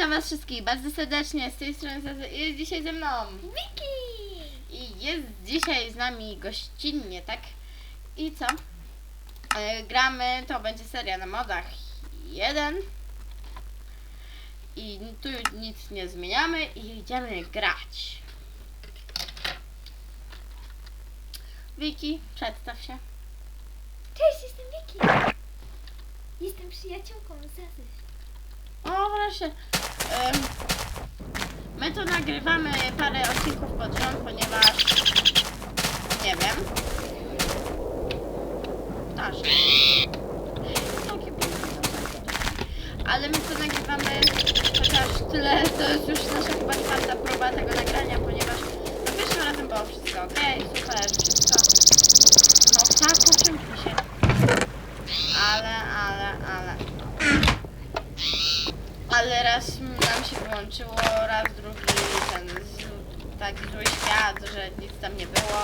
Witam was wszystkich bardzo serdecznie, z tej strony jest dzisiaj ze mną Wiki! i jest dzisiaj z nami gościnnie, tak? I co? E, gramy, to będzie seria na modach 1 i tu nic nie zmieniamy i idziemy grać. Wiki, przedstaw się. Cześć, jestem Wiki! Jestem przyjaciółką Zazy. O, wreszcie. My tu nagrywamy parę odcinków pod rząd, ponieważ nie wiem. Piękne. Ale my tu nagrywamy chociaż tyle, to jest już nasza chyba czwarta próba tego nagrania, ponieważ no pierwszym razem było wszystko ok, super, wszystko. No tak, uczymmy się. Ale, ale, ale. Ale raz nam się wyłączyło, raz drugi ten z, taki zły świat, że nic tam nie było,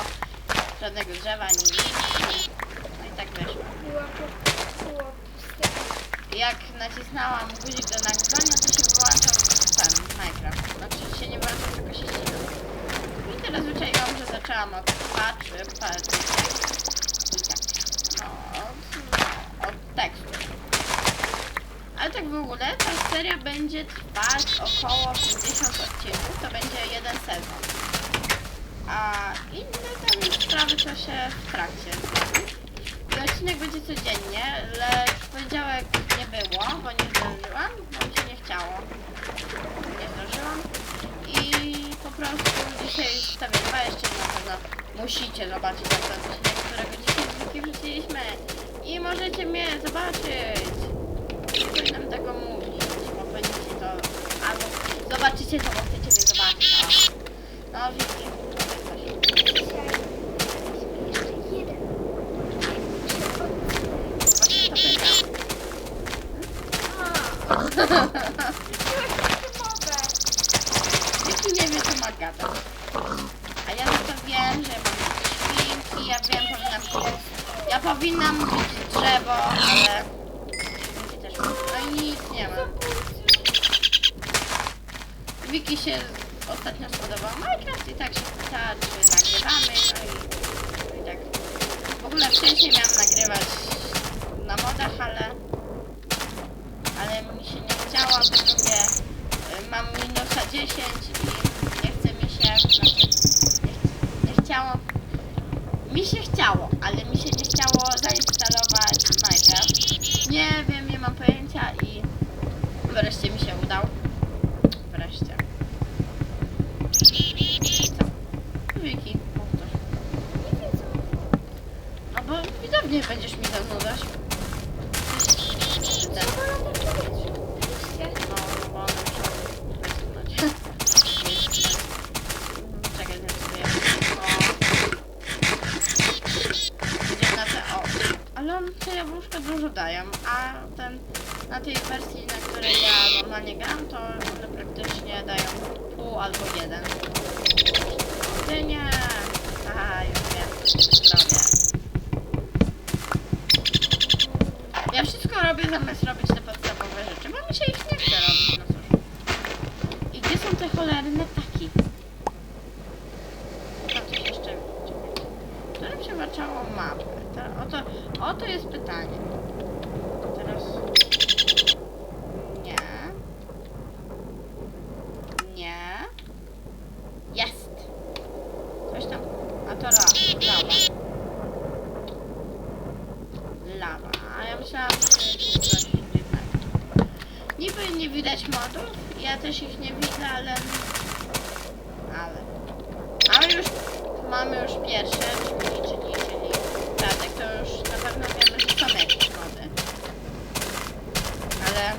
żadnego drzewa, ani nic. No i tak. Była po, było puste. Jak nacisnęłam guzik do nagrywania, to się wyłączał ten Minecraft. Znaczy się nie wyłączał, tylko się ścinał. I teraz wyczaiłam, że zaczęłam od patrzy, patrzy, i tak, no, od, od tekstu. Ale w ogóle ta seria będzie trwać około 50 odcinków, to będzie jeden sezon. A inne tam sprawy to się w trakcie zrobi. Odcinek będzie codziennie, lecz w poniedziałek nie było, bo nie zdążyłam, bo mi się nie chciało. Nie zdążyłam. I po prostu dzisiaj wstawię dwa jeszcze na pewno musicie zobaczyć pewno odcinek, którego dzisiaj wrzuciliśmy. I możecie mnie zobaczyć. Tego mówić, bo będziecie to... Albo zobaczycie bo chcecie zobaczyć. No Wiki, powiedz coś. Dzisiaj mieliśmy jeszcze jeden. Właśnie to powiedziałam. Jaki nie wie, co ma gadać. A ja za to wiem, że ja mam być świnki, ja wiem, powinnam być... Ja powinnam być drzewo, ale... Świnki też mam. No i nic nie ma. Wiki się ostatnio spodobał Minecraft i tak się pyta, czy nagrywamy, no i, no i tak. W ogóle wcześniej miałam nagrywać na modach, ale... Ale mi się nie chciało, po drugie y, mam minusa 10 i nie chce mi się, znaczy, nie, nie chciało, mi się chciało, ale mi się nie chciało zainstalować Minecraft. Nie wiem, nie mam pojęcia i wreszcie mi się udał. Wreszcie. Co? Wiki, mów coś. No bo widownie będziesz mi zanudzać. Zamiast robić te podstawowe rzeczy, bo mi się ich nie chce robić, no cóż. I gdzie są te cholerne ptaki? Tam coś jeszcze czekaj. Którym się włączało mapę? To, oto, oto jest pytanie. Teraz... Nie. Nie. Jest. Coś tam. A to la, lawa. Lawa. A ja myślałam, że jest coś innego. Niby nie widać modów. Ja też ich nie widzę, ale... Ale... Ale już mamy już pierwsze, czyli, czyli, czyli statek, to już na pewno wiemy, że są jakieś mody. Ale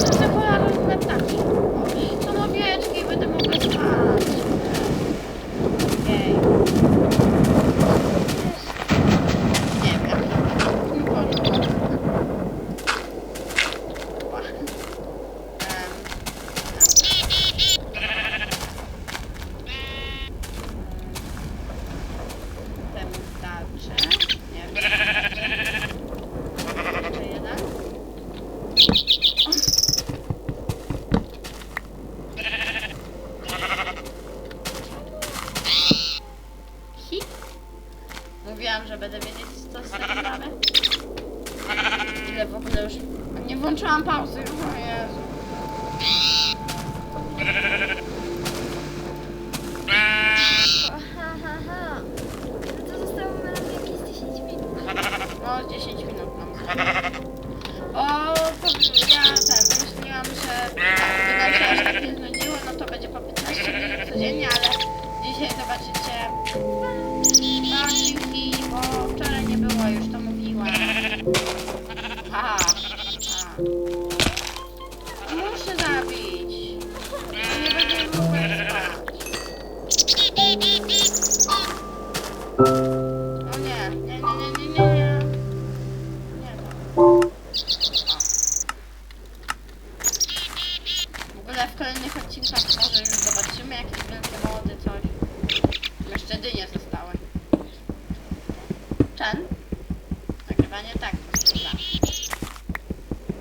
są te polarne ptaki? O, są owieczki, będę mogła spać. Jej. Nie wiem. Nie poszło. Ła. Em, em. Ten myślałam, że będę wiedzieć co z tego mamy. Ile w ogóle już... Nie włączyłam pauzy. O Jezu.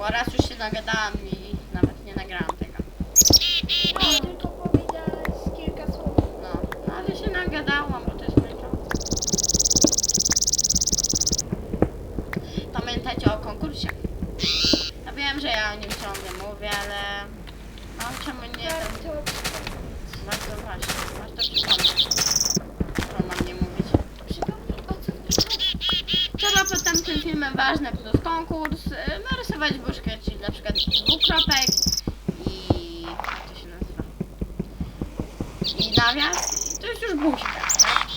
Bo raz już się nagadałam i nawet nie nagrałam tego. No, tylko powiedziałaś kilka słów. No, no ale się nagadałam, bo to jest męczące. Pamiętajcie o konkursie. Ja wiem, że ja o nim ciągle mówię, ale no czemu nie Warto bardzo właśnie, warto przypomnieć. Co mam nie mówić. przypomnij o co chodzi. Trzeba pod tamtym filmem ważne plus konkurs, narysować buźkę, czyli na przykład dwukropek i jak to się nazywa? I nawias, i to jest już buźka, tak?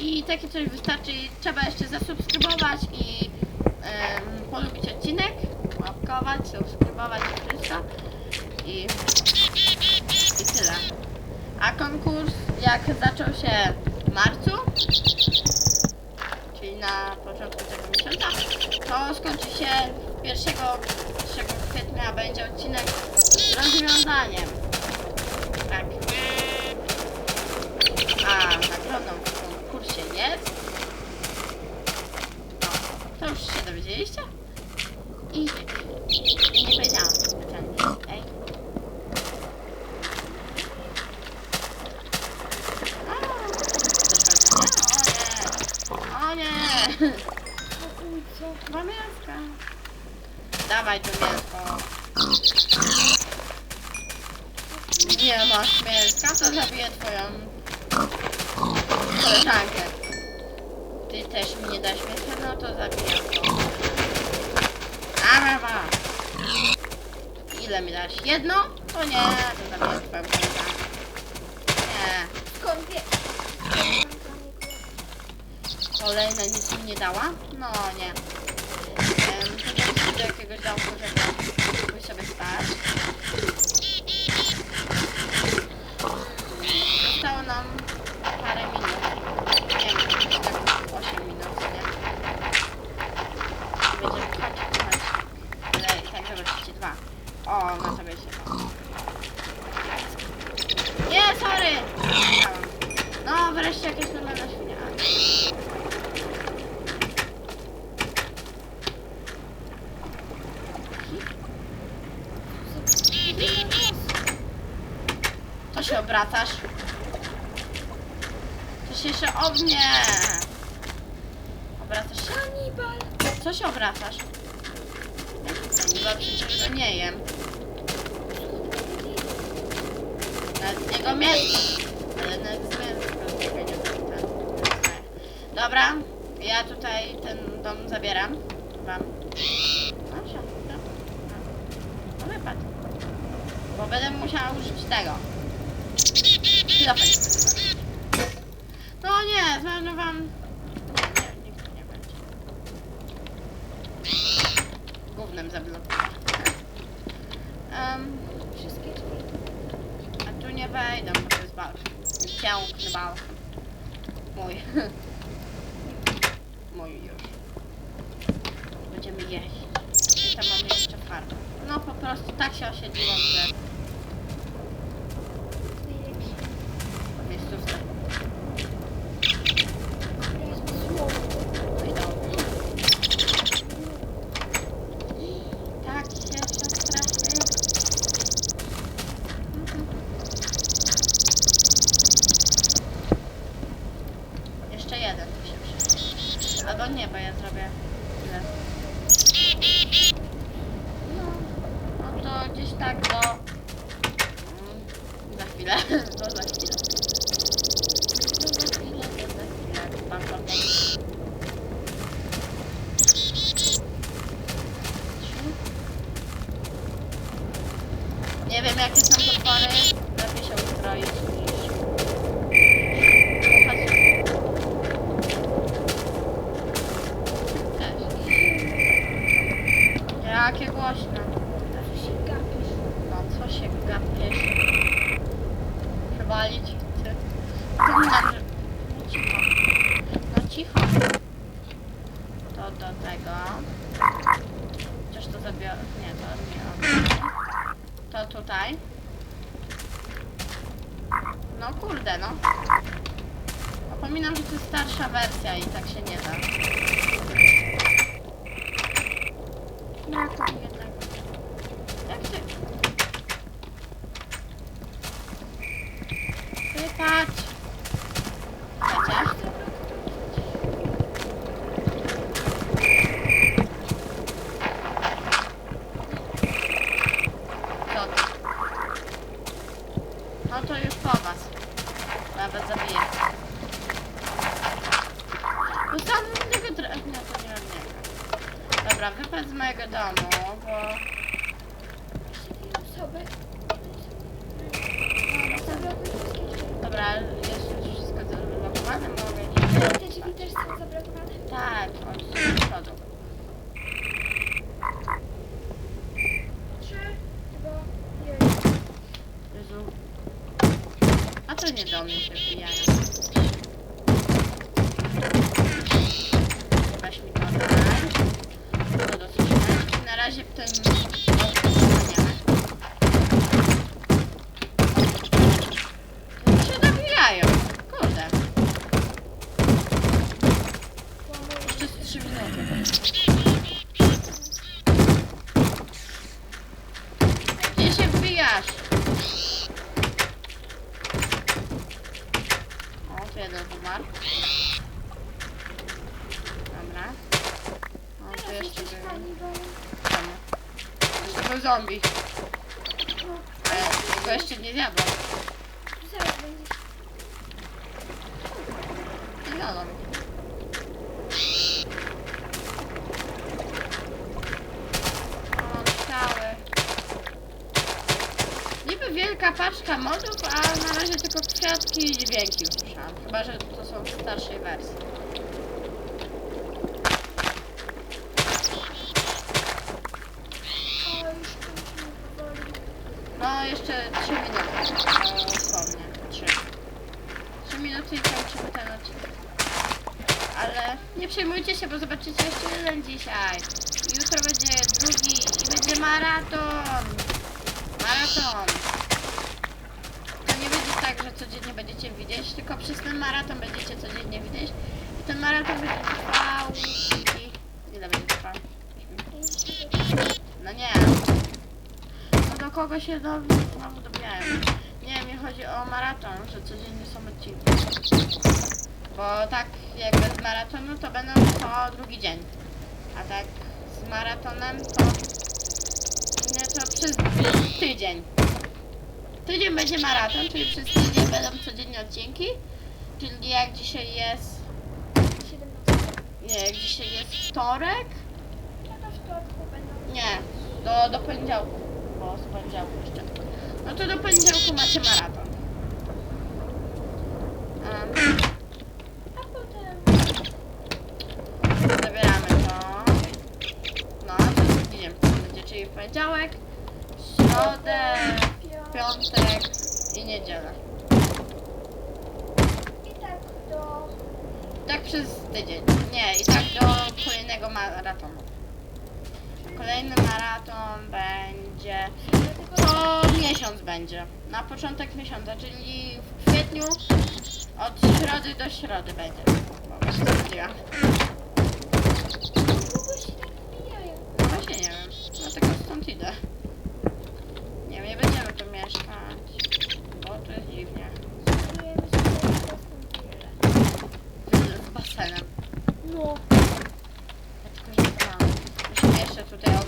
I takie coś wystarczy, trzeba jeszcze zasubskrybować i ym, polubić odcinek, łapkować, subskrybować i wszystko. I, i tyle. A konkurs jak zaczął się w marcu, czyli na początku tego miesiąca, to skończy się 1, 1 kwietnia będzie odcinek z rozwiązaniem. Tak. A nagrodą w konkursie jest. No, to już się dowiedzieliście? I, i nie powiedziałam specjalnie. Ej. O, O nie! O nie! O uj, co? Dwa mięska. Dawaj to mięsko. Nie masz mięska, to zabiję twoją koleżankę. Ty też mi nie dasz mięska, no to zabiję to. Arawa! Ile mi dasz? Jedno? To nie, to zabiję twoją koleżankę. Nie. Skąd wie? Kolejna nic mi nie dała? No nie. Em, Chodźmy do jakiegoś domku, żeby sobie spać. Zostało nam parę minut. Nie wiem, jakieś tak 8 minut, nie? Będziemy chodź, chodź. Ale i tak zobaczycie dwa. O, na tobie się. Nie, sorry! No, wreszcie jakaś normalna świnia. Co się obracasz? To się jeszcze o mnie! Obracasz się? Kanibal! Co się obracasz? Ja przecież go nie jem. Nawet z niego mięso. Ale nawet z mięsa nie ten. Dobra, ja tutaj ten dom zabieram. Wam. No, wsiadł, no. No wypadł. Bo będę musiała użyć tego. Chwilopek. No nie, zmarnowałam. Nie, nie, nikt nie będzie. Gównem zablokować. Um, Wszystkie drzwi. a tu nie wejdę, bo to jest balkon. Piękny balkon. Mój. Mój już. Będziemy jeść. Tam mamy jeszcze farbę. No po prostu tak się osiedliłam, że Nie wiem jakie są potwory, lepiej się ustroić tutaj. No kurde, no. Zapominam, że to jest starsza wersja i tak się nie da. Mi jednego. Jak ty? Ty patrz. Chociaż. Co ty? No to już po. Nawet zabiję. Dostałam innego drewna, to nie odnieka. Dobra, wypadł z mojego domu, bo... Jeszcze dwie osoby. No, Zabrakły wszystkie drzwi. Dobra, jest już wszystko zablokowane, mogę iść. Te drzwi też są zablokowane? Tak, od przodu. Trzy, dwa, jeden. Jezu. A to nie do mnie się wbijają. Jeden umarł. Dobra. O, tu jeszcze był. Jeszcze był zombie. No, Ale ja go jeszcze nie zjadłam. zaraz będziesz. Nie. Niby wielka paczka modów, a na razie tylko kwiatki i dźwięki usłyszałam. Chyba, że to są w starszej wersji. No, jeszcze 3 minuty. Dosłownie. 3. 3 minuty i kończymy ten odcinek. Ale nie przejmujcie się, bo zobaczycie jeszcze jeden dzisiaj. Jutro będzie drugi i będzie maraton. Maraton. To nie będzie tak, że codziennie będziecie widzieć, tylko przez ten maraton będziecie codziennie widzieć. I ten maraton będzie trwał... Ile będzie trwał? No nie. No do kogo się do... znowu dobijają? Nie, mi chodzi o maraton, że codziennie są odcinki. Bo tak jak bez maratonu to będą co drugi dzień. A tak z maratonem to... Nie, to przez tydzień. Tydzień będzie maraton, czyli przez tydzień będą codziennie odcinki. Czyli jak dzisiaj jest... 17. Nie, jak dzisiaj jest wtorek? Nie, do, do poniedziałku. Bo z poniedziałku jeszcze. No to do poniedziałku macie maraton. A potem... zabieramy to. No, to jest tydzień będzie, czyli w poniedziałek, piątek i niedzielę. I tak do... Tak przez tydzień. Nie, i tak do kolejnego maratonu. Kolejny maraton będzie co miesiąc będzie. Na początek miesiąca, czyli w kwietniu od środy do środy będzie. Bo właśnie to mówiłam. Długo się tak wbijają. No Właśnie nie wiem. Dlatego stąd idę. Nie, nie będziemy tu mieszkać. Bo to jest dziwnie. Spróbujemy sobie dostęp tyle. Z, z basenem. No.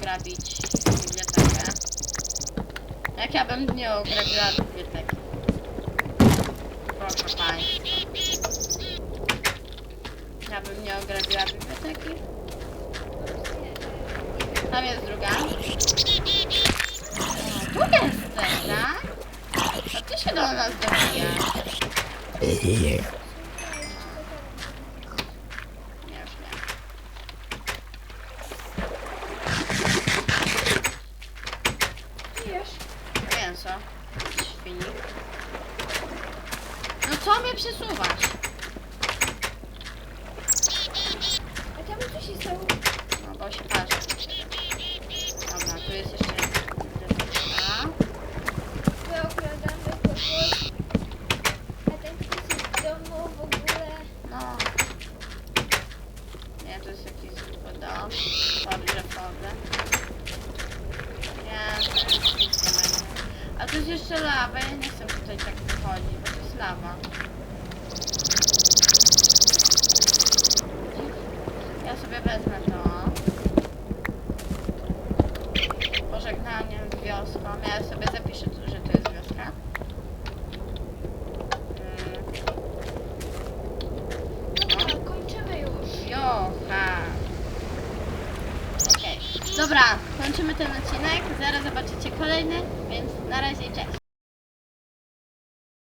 ograbić bibliotekę. Jak ja bym nie ograbiła biblioteki? Proszę Państwa. Ja bym nie ograbiła biblioteki. Tam jest druga. O, tu jesteś, tak? A ty się do nas dobijasz. Nie, już nie. Wiesz? Mięso. Świnik. No co mnie przesuwasz? A tam co się stało? No bo się parzy. Dobra, tu jest jeszcze biblioteka. My okradamy kogoś. A ten ktoś jest w domu w ogóle. No. Nie, to jest jakiś zwykły dom. Dobrze, wchodzę. Nie, to jest nic nie będzie. A tu jest lawa, ja nie chcę tutaj tak wychodzić, bo to jest lawa. Ja sobie wezmę to. Pożegnanie z wioską. Ja sobie zapiszę, że to jest wioska. Dobra, kończymy już. Jocha. Okej. Dobra, kończymy ten odcinek. Zaraz zobaczycie kolejny, więc na razie.